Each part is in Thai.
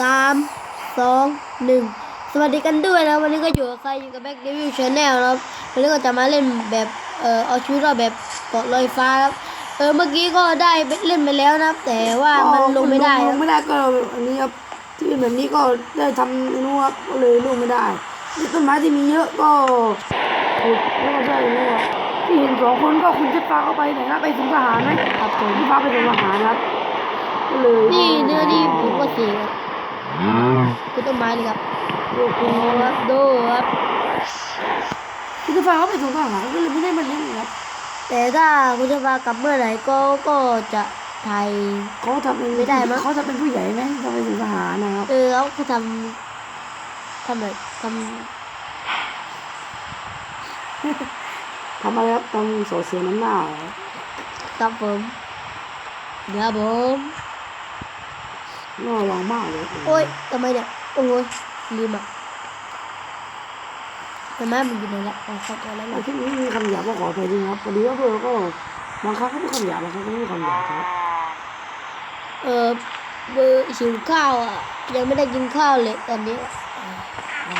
สามสองหนึ่งสวัสดีกันด้วยนะวันนี้ก็อยู่กับใครอยู่กับแบ็กเดวิลชาแนลนะครับวันนี้ก็จะมาเล่นแบบเอ่อเอาชีวิตรอดแบบเกาะลอยฟ้าครับเออเมื่อกี้ก็ได้เล่นไปแล้วนะครับแต่ว่ามันลงไม่ได้ลครังบไม่ได้ก็อันนี้ครับที่เป็นแบบนี้ก็ได้ทำนู่นครับก็เลยลงไม่ได้ต้นไม้ที่มีเยอะก็ขุดแล้วก็ได้นี่ครับที่เห็นสองคนก็คุณจะพาเข้าไปไหนครับไปถึงทหารไหมครับผมที่พาไปถึงทหารครับก็เลยนี่เนื้อนี่ผมก็เสีย ครับคือต้นไม้เลยครับโอ้โหดูครับดูครับคุณจะพาเข้าไปถึงทหารก็เลยไม่ได้มาเล่นครับ แต่ถ้าคุณจะมากลับเมื่อไหร่ก็ก็จะถ่ายเขาทำเป็นไม่ได้มั้งเขาจะเป็นผู้ใหญ่ไหมทำไปถึงทหารนะครับเออเขาเขาทำทำแบบททำอะไรครับทำโซเชียลน้ำหน้าเหรอำครับผมเดี๋ยวผม น่าระวังมากเลยโอ้ยทำไมเนี่ยโอ้ยลืมอะทำไมมันอยู่ไหนละอ๋อเข้าใจแล้วในล่ะที่นี้มีคำหยาบก็ขออภัยด้วยนะครับพอดีว่าเพื่อก็บางครั้งก็ไม่คำหยาบบางครั้งก็ไม่คำหยาบครับเออเบอร์หิวข้าวอะ ยังไม่ได้กินข้าวเลยตอนนี้อ๋อ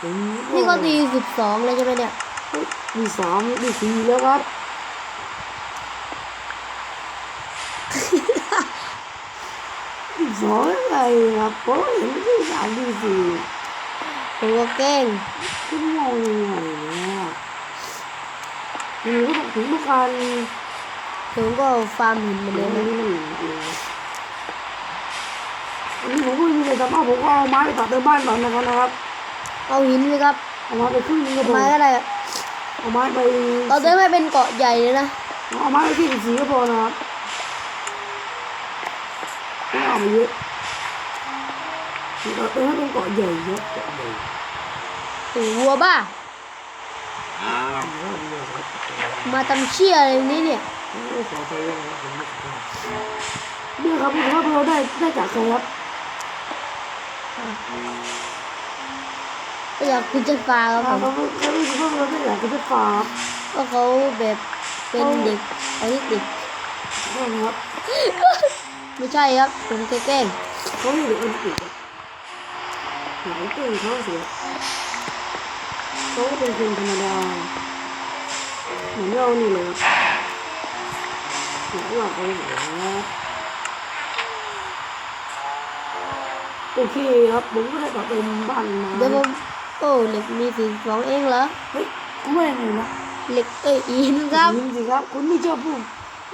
ผมนี่ก็ตีสิบสองเลยใช่ไหมเนี่ยมีสามมีสี่แล้วครับ มีสองอะไรครับผมเห็นที่สามที่สี่ผมก็แกล้งคุณมองยังไงเนี่ยมันก็ต้องถึงทุกการผมก็ฟาร์มหินเหมือนเดี๋เดิยวมนี้นะมันเองอันนี้ผมก็ไม่มีอะไรทำเอาผมก็เอาไม้ไปตัดเติมบ้านก่อนนะครับนะครับ เอาหินไหมครับเอาไม้ไปครึ่งนึงก็พอไม้ก็ได้อะเอาไม้ไปเราเดินให้เป็นเกาะใหญ่เลยนะเอาไม้ไปที่สิบสี่ก็พอนะครับ ไม่เอามาเยอะเราเติมให้เป็นเกาะใหญ่เยอะเกาะใหญ่โอ้โหวัวบ้ามาทำเชี่ยอะไรนี้เนี่ยไม่ขอใจเลยนะครับผมไม่ขอเนี่ยครับผมว่าเราได้ได้จากใครครับก็อยากคุณจะฟาครับอ่าผมเราเขารู้สึกว่าเราได้จากคุณจะฝากก็เขาแบบเป็นเด็กออทิสติกนะครับ ไม่ใช่ครับผมแค่แกล้งเขาอยู่ในอังกฤษอะหลายเก่งเขาเสียเขาก็เป็นคนธรรมดาเหมือนเรานี่เลยครับเหมือนเราเขาเสียโอเคครับผมก็ได้ต่อเติมบ้านมาเดี๋ยวผมโอ้เหล็กมีสีสองเองเหรอเฮ้ยคุณไม่ได้เลยนะเหล็กเอ้ยอินครับจริงสิครับคุณไม่ชอบพูด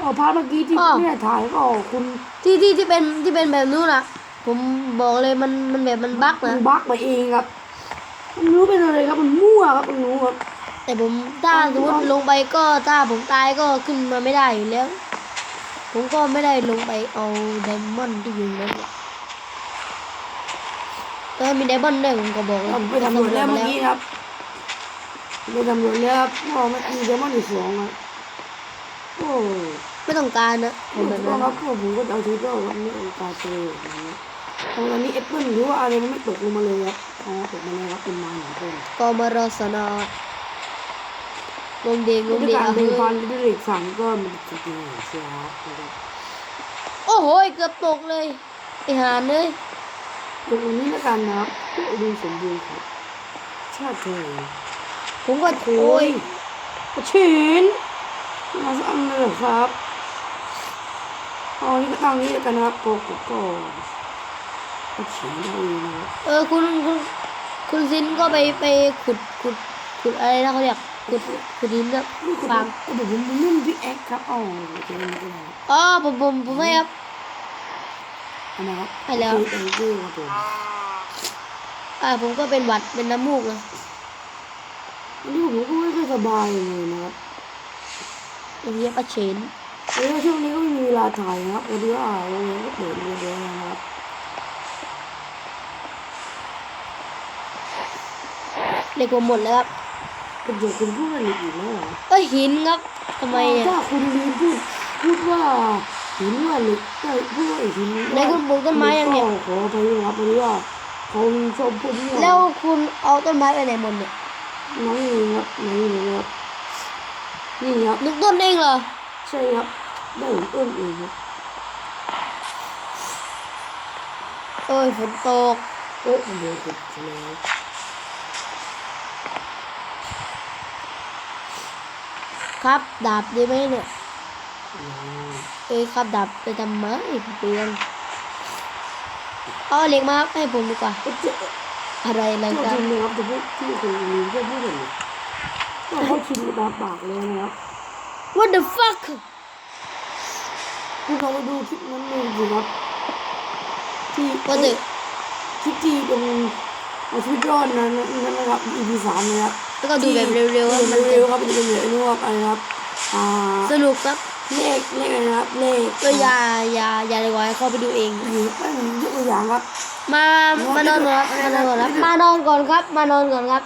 เอาพาร์ทเมื่อกี้ที่อ้อไม่ได้ถ่ายก็คุณที่ที่ที่เป็นที่เป็นแบบนู้นอะผมบอกเลยมันมันแบบมันบั๊กคุนะณบักไปเองครับมันรู้เป็นอะไรครับมันมั่วครับมันรู้ครับ แต่ผมถ้าสมมติลงไปก็ถ้าผมตายก็ขึ้นมาไม่ได้อยู่แล้ว ผมก็ไม่ได้ลงไปเอาไดมอนด์ที่อยู่นั้นเนี่ยก็มีไดมอนด์ด้วยผมก็บอกเลยเราไปทำรวจแล้วเมื่อกี้ครับไปทำรวจแล้วครับพอมันมีเดมอนอีกสองครับโอ้ ไม่ต้องการนะผผมมแบบก็นั้นครับพวกผมก็จะเอาชีวิตรอดครับไม่เอาการเจออย่างนี้ตอนนี้แอปเปิ้ลหรือว่าอะไรมันไม่ตกลงมาเลยครับอ๋อตกมาแล้วครับเป็นไม้หนึ่งต้นกมรสนลมเดงลด้วยมเดงการเอาเป็นเฮ้พันยด้วยเหล็กสามก้อนมันจะเป็นอย่างเชียวครับนะครับโอ้โหเกือบตกเลยไอหานเลยตรงนี้แล้วกันนะครับเพื่ออุดมสมบูรณ์ครับชาติไทยผมก็โอ้โอ้ยยฉินมาสั่งเลยเหรอครับ เอานี่ก็ตั้งนี้แล้วกันนะครับโกโก้ก็ก็ฉินได้เองนะครับเออคุณคุณคุณซินก็ไปไปขุดขุดขุดอะไรนะเขาเรียกขุดขุดดินนะนี่คือฟางเดี๋ยวผมเล่นพิกแอคครับอ๋อจะเล่นก็ได้อ๋อผมผมผมให้ครับเอามาครับให้แล้วโอเค thank you ครับผมอ่าผมก็เป็นหวัดเป็นน้ำมูกนะอันนี้ผมก็ไม่ค่อยสบายเลยนะครับอย่างเงี้ยประเชน แล้วช่วงนี้ก็ไม่มีเวลาถ่ายนะครับวันนี้ว่าโรงเรียนก็เปิดเรียนแล้วนะครับเหล็กผมหมดแล้วครับคุณเดี๋ยวคุณพูดอะไรอีกแล้วเหรอเอ้ยหินครับทำไมเนี่ยถ้าคุณลืมพูดพูดว่าหินว่าเหล็กได้พูดว่าไอ้หินในคุณปลูกต้นไม้ยังเนี่ยก็ขอไปด้วยครับเพราะว่าเขาชอบพูดที่แล้วคุณเอาต้นไม้ไปไหนหมดเนี่ยน้องเองครับน้องเองครับนี่ครับนึกต้นเองเหรอใช่ครับ ได้ของต้นเองครับเอ้ยฝนตกโอ้มันเดือดสุดแล้วครับดาบได้ไหมเนี่ยอืมเอ้ยครับดาบไปทำไมเปลืองเอาเหล็กมาให้ผมดีกว่าเอ๊ะเจ๊ะอะไรอะไรเรากันจริงนะครับจะพูดที่คุณมีเพื่อนพูดอย่างนี้ว่าเขาชิมตาปากเลยนะครับ What the fuck คุณเขาไปดูคลิปนั้นเลยสิครับที่ What the คลิปที่เป็นเอาชีวิตรอดนั้นนั่นนะครับ EP สามนะครับแล้วก็ดูแบบเร็วๆๆว่ามันเร็วๆครับมันจะเป็นแบบนี้ครับอะไรครับอ่าสนุกครับเลขเลขอะไรนะครับเลขก็อย่าอย่าอย่าเลยว่าให้เข้าไปดูเองอยู่แป๊บนึงยกตัวอย่างครับ มามานอนก่อนครับมานอนก่อนครับมานอนก่อนครับมานอนก่อนครับ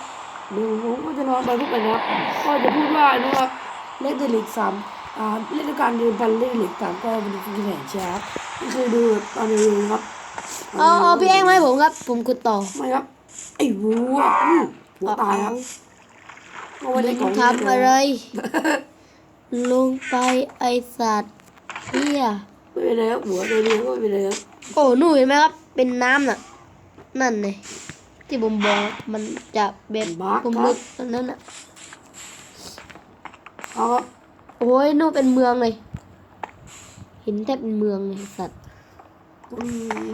เดี๋ยวผมก็จะนอนไปพวกไปนะครับก็จะพูดว่านะครับเลขเดลิกสาม อ่าเลขการเดินพันเลขเด็กสามก็เป็นที่แห่งแชร์ครับนี่คือดูตอนเร็วๆครับเอาเอาพี่แองมาให้ผมครับ ผมขุดต่อไม่ครับไอ้วัวอื้อหัวตายครับเอาไว้ในกล่องทำอะไร ลงไปไอสัตว์เฮียไม่เป็นไรครับหัวตัวเดียวก็ไม่เป็นไรครับโอ้หนูเห็นไหมครับ เป็นน้ำน่ะ นั่นเลยที่ผมบอกมันจะแบบผมลึกตรงนั้นน่ะเอาครับ โอ้ยนู่นเป็นเมืองเลย เห็นแทบเป็นเมืองเลยสัตว์อืม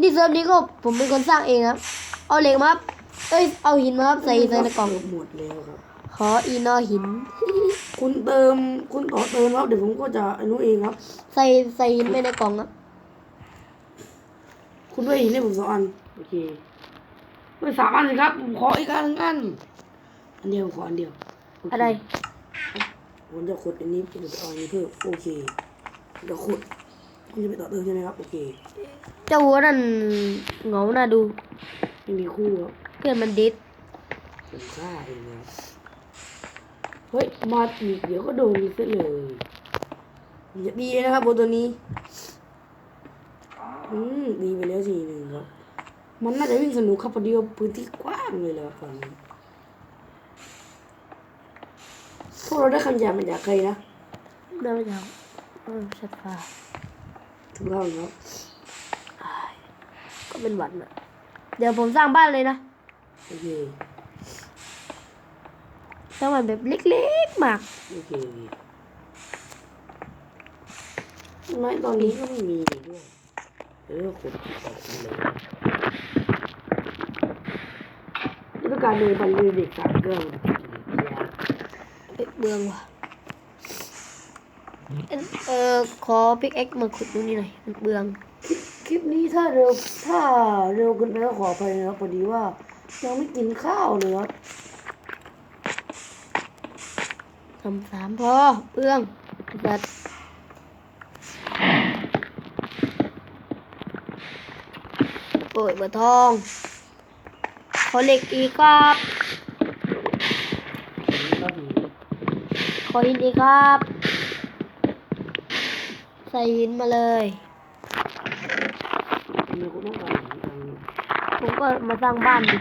นี่เซิร์ฟนี้ก็ผมเป็นคนสร้างเองครับ เอาเหล็กมาครับเอ้ยเอาหินมาครับใส่ใส่ในกล่องหมดแล้วครับขออีนอหิน คุณเติมคุณต่อเติมครับเดี๋ยวผมก็จะอนุเองครับ ใส่ใส่หินไปในกล่องครับคุณด้วยหินให้ผมสองอันโอเคไม่สามอันสิครับผมขออีกอันหนึ่งอันอันเดียวผมขออันเดียวโเคอะไร ผมจะขุดอันนี้ผมจะเอาอันนี้เพิ่มโอเคเดี๋ยวขุดคุณจะไปต่อเติมใช่ไหมครับ โอเค เจ้าวัวนั่นเหงาน่าดูไม่มีคู่ครับเพื่อนมันดิสผมฆ่าเองนะครับเฮ้ยมาอีกเดี๋ยวก็โดนซะเลยอย่าดีนะครับบนตัวนี้ อืมดีไปแล้วสี่หนึ่งครับ มันน่าจะวิ่งสนุกครับพอดีว่าพื้นที่กว้างเลยแหละครับฝั่งนี้พ วกเราได้คำหยาบมาจากใครนะเดินไปทางเออชัดฟ้าถูกต้องครับก็เป็นหวัดน่ะเดี๋ยวผมสร้างบ้านเลยนะโอเคสร้างบ้านแบบเล็กๆมากโอเคไม่ตอนนี้ก็ไม่มีด้วยเออขุดออกมาเลยนี่เป็นการเดินพันธุ์เด็กสามเกิร์ล เอ้ยเบืองว่ะเออขอพิกเอ็กมาขุดดูนี่หน่อยมันเบือง คลิปนี้ถ้าเร็วถ้าเร็วเกินไปก็ขออภัยนะครับพอดีว่ายังไม่กินข้าวเลยครับทำสามพอเบืองจัดโอ้ยเบอร์ทอง ขอเหล็กอีกครับ ขอหินอีกครับ ใส่หินมาเลยมีคนต้องการทางผมก็มาสร้างบ้านดิ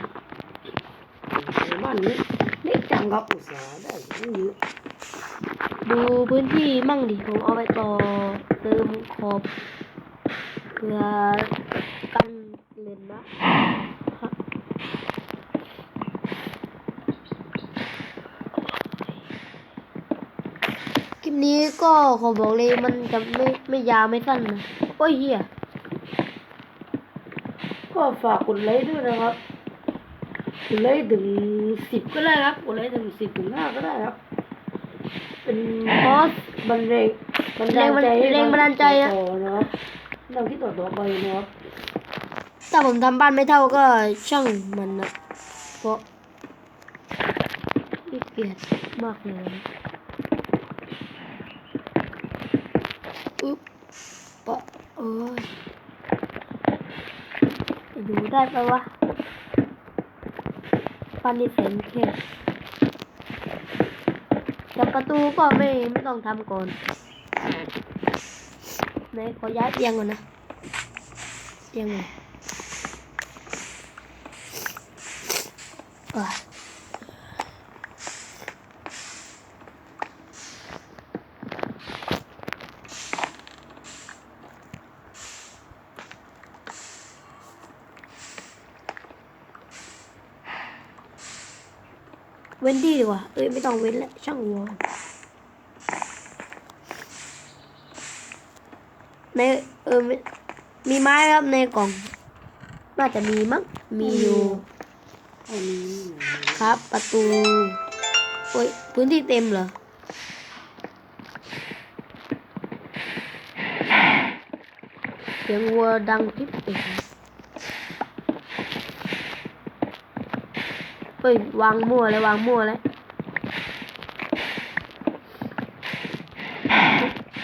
บ้านนี้เล็กจังครับอุตสาห์ได้ตั้งเยอะดูพื้นที่มั่งดิผมเอาไปต่อเติมขอบเพื่อกันเลนนะฮะคลิป นี้ก็ขอบอกเลยมันจะไม่ไม่ยาวไม่สั้นนะโอ้ยเหี้ยก็ฝากกดไลค์ด้วยนะครับกดไลค์ถึงสิบก็ได้ครับกดไลค์ถึงสิบถึงห้าก็ได้ครับ เป็นคอสบันเรงบันดาลใจให้แรงบันดาลใจนะต่อนะครับเราที่ต่อต่อไปนะครับถ้าผมทำบ้านไม่เท่าก็ช่างมันนะเพราะขี้เกียจมากเลยอุ๊บปะ โอ้ยดูได้ปะวะปันนี่แสนแค่แต่ประตูก็ไม่ไม่ต้องทำก่อนไหนขอย้ายเตียงก่อนนะเตียงไหน เว้นที่ดีกว่า เอ้ยไม่ต้องเว้นแล้วช่างหัวในเออม,มีไม้ครับในกล่อง น่าจะมีมั้งมีอยู่ครับ ประตู โอ้ยพื้นที่เต็มเหรอเสียงวัวดังกิ๊บเอง เฮ้ยวางมั่วเลยวางมั่วแล้ว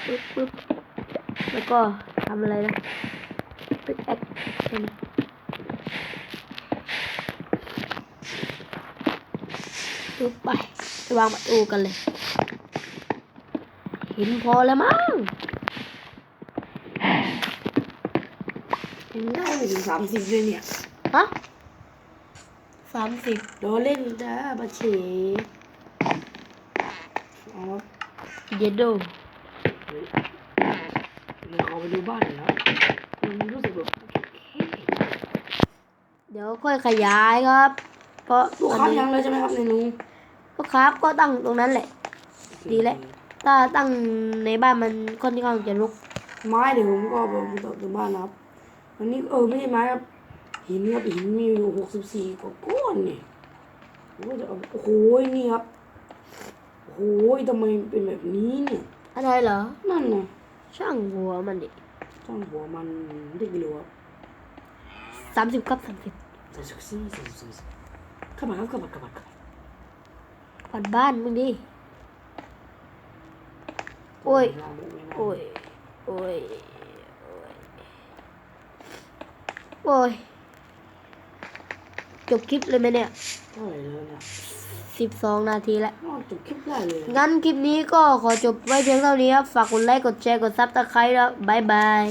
ปึ๊บปึ๊บแล้วก็ทำอะไรนะปึ๊บแอคใช่ไปึ๊บไปไปวางประตูกันเลย เห็นพอแล้วมั้งยังได้ไม่ถึงสามสิบเลยเนี่ย สามสิบโดนเล่นจ้าบัเฉอ๋อเยดโดเฮ้ยเดี๋ยวขอไปดูบ้านหน่อยนะมันรู้สึกแบบเดี๋ยวค่อยขยายครับ เพราะลูกอันค้านี้ยังเลยใช่ไหมครับในนู้นลูกค้าก็ตั้งตรงนั้นแหละ ดีแล้วถ้าตั้งในบ้านมันค่อนข้างจะรกไม้เดี๋ยวผมก็เอาไปต่อถึงบ้านนะครับอันนี้เออไม่ใช่ไม้ครับ หินครับหินมีอยู่หกสิบสี่กว่าก้อนเนี่ยผมก็จะเอาโอ้โหนี่ครับโอ้โหทำไมเป็นแบบนี้เนี่ยอะไรเหรอ นั่นไงช่างหัวมันดิช่างหัวมันได้กิโลครับสามสิบครับสามสิบใส่สุกซี่ใส่สุกซี่เข้ามาครับเข้ามาเข้ามาเข้ามาผ่อนบ้านมึงดิโอ้ยโอ้ยโอ้ยโอ้ยโอ้ย จบคลิปเลยไหมเนี่ยเท่าไหร่แล้วเนี่ยสิบสองนาทีแล้วนอกจากคลิปได้เลยงั้นคลิปนี้ก็ขอจบไว้เพียงเท่านี้ครับ ฝากกดไลค์ กดแชร์ กดซับสไครต์แล้วบายบาย